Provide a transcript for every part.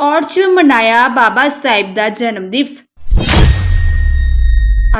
ਔੜ 'ਚ ਮਨਾਇਆ ਬਾਬਾ ਸਾਹਿਬ ਦਾ ਜਨਮ ਦਿਵਸ।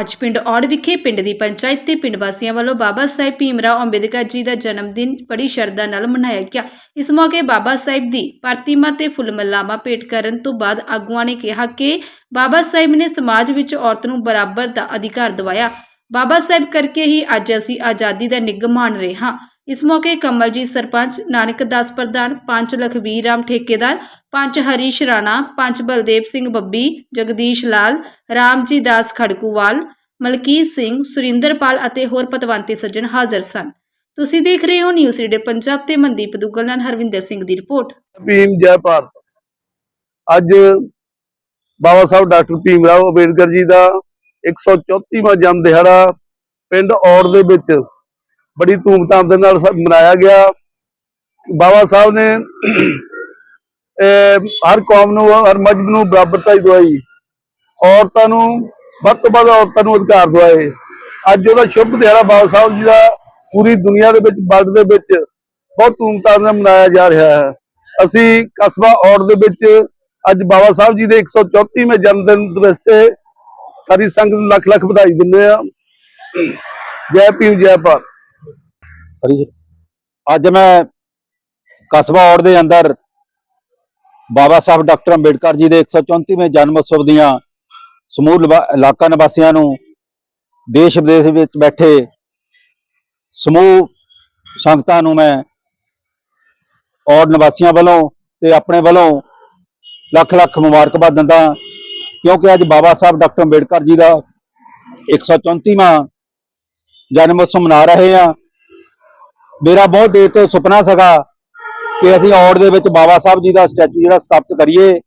ਅੱਜ ਪਿੰਡ ਔੜ ਵਿਖੇ ਪਿੰਡ ਦੀ ਪੰਚਾਇਤ ਤੇ ਪਿੰਡ ਵਾਸੀਆਂ ਵੱਲੋਂ ਬਾਬਾ ਸਾਹਿਬ ਭੀਮਰਾਓ ਅੰਬੇਦਕਰ ਜੀ ਦਾ ਜਨਮ ਦਿਨ ਬੜੀ ਸ਼ਰਧਾ ਨਾਲ ਮਨਾਇਆ ਗਿਆ। ਇਸ ਮੌਕੇ ਬਾਬਾ ਸਾਹਿਬ ਦੀ ਪ੍ਰਤਿਮਾ ਤੇ ਫੁੱਲ ਮਲਾਮਾ ਭੇਟ ਕਰਨ ਤੋਂ ਬਾਅਦ ਆਗੂਆਂ ਨੇ ਕਿਹਾ ਕਿ ਬਾਬਾ ਸਾਹਿਬ ਨੇ ਸਮਾਜ ਵਿੱਚ ਔਰਤ ਨੂੰ ਬਰਾਬਰ ਦਾ ਅਧਿਕਾਰ ਦਿਵਾਇਆ। ਬਾਬਾ ਸਾਹਿਬ ਕਰਕੇ ਹੀ ਅੱਜ ਅਸੀਂ ਆਜ਼ਾਦੀ ਦਾ ਨਿੱਘ ਮਾਣ ਰਹੇ ਹਾਂ। ਇਸ ਮੌਕੇ ਕਮਲਜੀਤ ਸਰਪੰਚ, ਨਾਨਕ ਦਾਸ ਪ੍ਰਧਾਨ ਪੰਚ ਲਖਵੀਰ ਰਾਮ ਠੇਕੇਦਾਰ ਪੰਚ ਹਰੀਸ਼ ਰਾਣਾ ਪੰਚ ਬਲਦੇਵ ਸਿੰਘ ਬੱਬੀ, ਜਗਦੀਸ਼ ਲਾਲ, ਰਾਮਜੀ ਦਾਸ ਖੜਕੂਵਾਲ, ਮਲਕੀਤ ਸਿੰਘ ਸੁਰਿੰਦਰਪਾਲ ਅਤੇ ਹੋਰ ਪਤਵੰਤੇ ਸੱਜਣ ਹਾਜ਼ਰ ਸਨ। ਤੁਸੀਂ ਦੇਖ ਰਹੇ ਹੋ ਨਿਊਜ਼ ਰੀਡੇ ਪੰਜਾਬ ਤੇ ਮਨਦੀਪ ਦੁੱਗਲ ਨਾਲ ਹਰਵਿੰਦਰ ਸਿੰਘ ਦੀ ਰਿਪੋਰਟ। ਭੀਮ ਜੈ ਭਾਰਤ। ਅੱਜ ਬਾਬਾ ਸਾਹਿਬ ਡਾਕਟਰ ਭੀਮ ਰਾਓ ਅੰਬੇਡਕਰ ਜੀ ਦਾ 134ਵਾਂ ਜਨਮ ਦਿਹਾੜਾ ਪਿੰਡ ਔੜ ਦੇ ਵਿੱਚ ਬੜੀ ਧੂਮਧਾਮ ਦੇ ਨਾਲ ਮਨਾਇਆ ਗਿਆ। ਬਾਬਾ ਸਾਹਿਬ ਨੇ ਹਰ ਕੌਮ ਨੂੰ, ਹਰ ਮਜਬ ਨੂੰ ਬਰਾਬਰਤਾ ਦਵਾਈ। ਔਰਤਾਂ ਨੂੰ, ਵੱਧ ਤੋਂ ਵੱਧ ਔਰਤਾਂ ਨੂੰ ਅਧਿਕਾਰ ਦਵਾਏ। ਅੱਜ ਉਹਦਾ ਸ਼ੁਭ ਦਿਹਾੜਾ ਬਾਬਾ ਸਾਹਿਬ ਜੀ ਦਾ ਪੂਰੀ ਦੁਨੀਆ ਦੇ ਵਿੱਚ, ਵਰਲਡ ਦੇ ਵਿੱਚ ਬਹੁਤ ਧੂਮਧਾਮ ਨਾਲ ਮਨਾਇਆ ਜਾ ਰਿਹਾ ਹੈ। ਅਸੀਂ ਕਸਬਾ ਔੜ ਦੇ ਵਿੱਚ ਅੱਜ ਬਾਬਾ ਸਾਹਿਬ ਜੀ ਦੇ 134ਵੇਂ ਜਨਮ ਦਿਨ ਦਿਵਸ ਤੇ ਸਾਰੀ ਸੰਗਤ ਨੂੰ ਲੱਖ ਲੱਖ ਵਧਾਈ ਦਿੰਦੇ ਆ ਜੈ ਭੀਮ, ਜੈ ਭਾਰਤ। ਅੱਜ ਮੈਂ ਕਸਬਾ ਔੜ ਦੇ ਅੰਦਰ ਬਾਬਾ ਸਾਹਿਬ ਡਾਕਟਰ ਅੰਬੇਡਕਰ ਜੀ ਦੇ 134ਵੇਂ ਜਨਮ ਉਤਸਵ ਦੀਆਂ ਸਮੂਹ ਲਵਾ- ਇਲਾਕਾ ਨਿਵਾਸੀਆਂ ਨੂੰ ਦੇਸ਼ ਵਿਦੇਸ਼ ਵਿੱਚ ਬੈਠੇ ਸਮੂਹ ਸੰਗਤਾਂ ਨੂੰ ਮੈਂ ਔੜ ਨਿਵਾਸੀਆਂ ਵੱਲੋਂ ਤੇ ਆਪਣੇ ਵੱਲੋਂ ਲੱਖ ਲੱਖ ਮੁਬਾਰਕਬਾਦ ਦਿੰਦਾ ਕਿਉਂਕਿ ਅੱਜ ਬਾਬਾ ਸਾਹਿਬ ਡਾਕਟਰ ਅੰਬੇਡਕਰ ਜੀ ਦਾ 134ਵਾਂ ਜਨਮ ਉਤਸਵ ਮਨਾ ਰਹੇ ਹਾਂ। ਮੇਰਾ ਬਹੁਤ ਦੇਰ ਤੋਂ ਸੁਪਨਾ ਸੀਗਾ ਕਿ ਅਸੀਂ ਔੜ ਦੇ ਵਿੱਚ ਬਾਬਾ ਸਾਹਿਬ ਜੀ ਦਾ ਸਟੈਚੂ ਜਿਹੜਾ ਸਥਾਪਿਤ ਕਰੀਏ,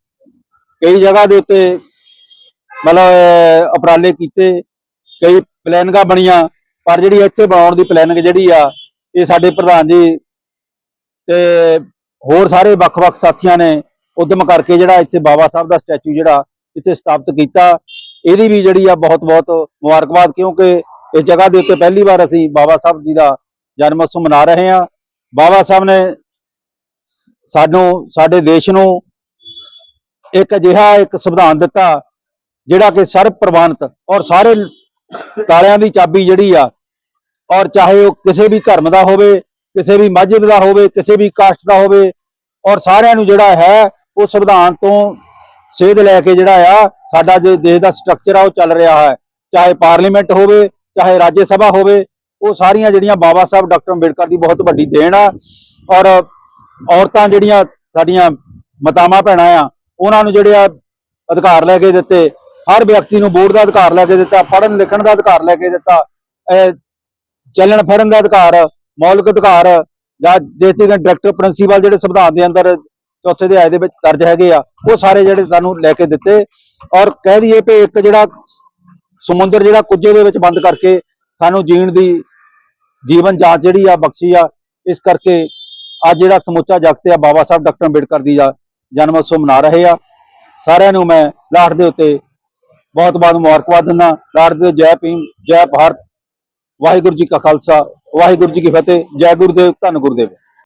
ਕਈ ਜਗ੍ਹਾ ਦੇ ਉੱਤੇ ਮਤਲਬ ਉਪਰਾਲੇ ਕੀਤੇ, ਕਈ ਪਲੈਨਿੰਗਾਂ ਬਣੀਆਂ, ਪਰ ਜਿਹੜੀ ਇੱਥੇ ਬਣਾਉਣ ਦੀ ਪਲੈਨਿੰਗ ਜਿਹੜੀ ਆ, ਇਹ ਸਾਡੇ ਪ੍ਰਧਾਨ ਜੀ ਤੇ ਹੋਰ ਸਾਰੇ ਵੱਖ-ਵੱਖ ਸਾਥੀਆਂ ਨੇ ਉਦਮ ਕਰਕੇ ਜਿਹੜਾ ਇੱਥੇ ਬਾਬਾ ਸਾਹਿਬ ਦਾ ਸਟੈਚੂ ਜਿਹੜਾ ਇੱਥੇ ਸਥਾਪਿਤ ਕੀਤਾ। ਇਹਦੀ ਵੀ ਜਿਹੜੀ ਆ ਬਹੁਤ-ਬਹੁਤ ਮੁਬਾਰਕਬਾਦ, ਕਿਉਂਕਿ ਇਸ ਜਗ੍ਹਾ ਦੇ ਉੱਤੇ ਪਹਿਲੀ ਵਾਰ ਅਸੀਂ ਬਾਬਾ ਸਾਹਿਬ ਜੀ ਦਾ ਜਨਮ ਉਤਸਵ ਮਨਾ ਰਹੇ ਹਾਂ। ਬਾਬਾ ਸਾਹਿਬ ਨੇ ਸਾਨੂੰ, ਸਾਡੇ ਦੇਸ਼ ਨੂੰ ਇੱਕ ਅਜਿਹਾ ਇੱਕ ਸੰਵਿਧਾਨ ਦਿੱਤਾ, ਜਿਹੜਾ ਕਿ ਸਰਬ ਪ੍ਰਵਾਨਿਤ ਔਰ ਸਾਰੇ ਤਾਲਿਆਂ ਦੀ ਚਾਬੀ ਜਿਹੜੀ ਆ, ਔਰ ਚਾਹੇ ਉਹ ਕਿਸੇ ਵੀ ਧਰਮ ਦਾ ਹੋਵੇ, ਕਿਸੇ ਵੀ ਮਜ਼ਹਬ ਦਾ ਹੋਵੇ, ਕਿਸੇ ਵੀ ਕਾਸਟ ਦਾ ਹੋਵੇ, ਔਰ ਸਾਰਿਆਂ ਨੂੰ ਜਿਹੜਾ ਹੈ, ਉਹ ਸੰਵਿਧਾਨ ਤੋਂ ਸੇਧ ਲੈ ਕੇ ਜਿਹੜਾ ਆ, ਸਾਡਾ ਜੋ ਦੇਸ਼ ਦਾ ਸਟਰਕਚਰ ਆ, ਉਹ ਚੱਲ ਰਿਹਾ ਹੈ। ਚਾਹੇ ਪਾਰਲੀਮੈਂਟ ਹੋਵੇ, ਚਾਹੇ ਰਾਜ ਸਭਾ ਹੋਵੇ ਉਹ ਸਾਰੀਆਂ ਜਿਹੜੀਆਂ ਬਾਬਾ ਸਾਹਿਬ, ਡਾਕਟਰ ਅੰਬੇਡਕਰ ਦੀ ਬਹੁਤ ਵੱਡੀ ਦੇਣ ਆ। ਔਰ ਔਰਤਾਂ ਜਿਹੜੀਆਂ ਸਾਡੀਆਂ ਮਾਤਾਵਾਂ, ਭੈਣਾਂ ਆ, ਉਹਨਾਂ ਨੂੰ ਜਿਹੜੇ ਆ ਅਧਿਕਾਰ ਲੈ ਕੇ ਦਿੱਤੇ। ਹਰ ਵਿਅਕਤੀ ਨੂੰ ਵੋਟ ਦਾ ਅਧਿਕਾਰ ਲੈ ਕੇ ਦਿੱਤਾ, ਪੜ੍ਹਨ ਲਿਖਣ ਦਾ ਅਧਿਕਾਰ ਲੈ ਕੇ ਦਿੱਤਾ। ਚੱਲਣ ਫਿਰਨ ਦਾ ਅਧਿਕਾਰ, ਮੌਲਿਕ ਅਧਿਕਾਰ, ਜਾਂ ਜੇਤੀ ਦੇ ਡਾਇਰੈਕਟਰ ਪ੍ਰਿੰਸੀਪਲ ਜਿਹੜੇ ਸੰਵਿਧਾਨ ਦੇ ਅੰਦਰ ਚੌਥੇ ਅਧਿਆਏ ਦੇ ਵਿੱਚ ਦਰਜ ਹੈਗੇ ਆ, ਉਹ ਸਾਰੇ ਜਿਹੜੇ ਸਾਨੂੰ ਲੈ ਕੇ ਦਿੱਤੇ। ਔਰ ਕਹਿ ਦਈਏ ਕਿ ਇੱਕ ਜਿਹੜਾ ਸਮੁੰਦਰ ਜਿਹੜਾ ਕੁੱਜੇ ਦੇ ਵਿੱਚ ਬੰਦ ਕਰਕੇ ਸਾਨੂੰ ਜੀਣ ਦੀ ਜੀਵਨ ਜਾਂਚ ਜਿਹੜੀ ਆ, ਬਖਸ਼ੀ ਆ, ਇਸ ਕਰਕੇ ਅੱਜ ਜਿਹੜਾ ਸਮੁੱਚਾ ਜਗਤ ਆ, ਬਾਬਾ ਸਾਹਿਬ ਡਾਕਟਰ ਅੰਬੇਡਕਰ ਦੀ ਦਾ ਜਨਮ ਉਤਸਵ ਮਨਾ ਰਹੇ ਆ। ਸਾਰਿਆਂ ਨੂੰ ਮੈਂ ਲਾਟ ਦੇ ਉੱਤੇ ਬਹੁਤ ਬਹੁਤ ਮੁਬਾਰਕਬਾਦ ਦਿੰਦਾ ਲਾਟ ਦੇ ਜੈ ਭੀਮ, ਜੈ ਭਾਰਤ, ਵਾਹਿਗੁਰੂ ਜੀ ਕਾ ਖਾਲਸਾ, ਵਾਹਿਗੁਰੂ ਜੀ ਕੀ ਫਤਿਹ, ਜੈ ਗੁਰਦੇਵ, ਧੰਨ ਗੁਰਦੇਵ।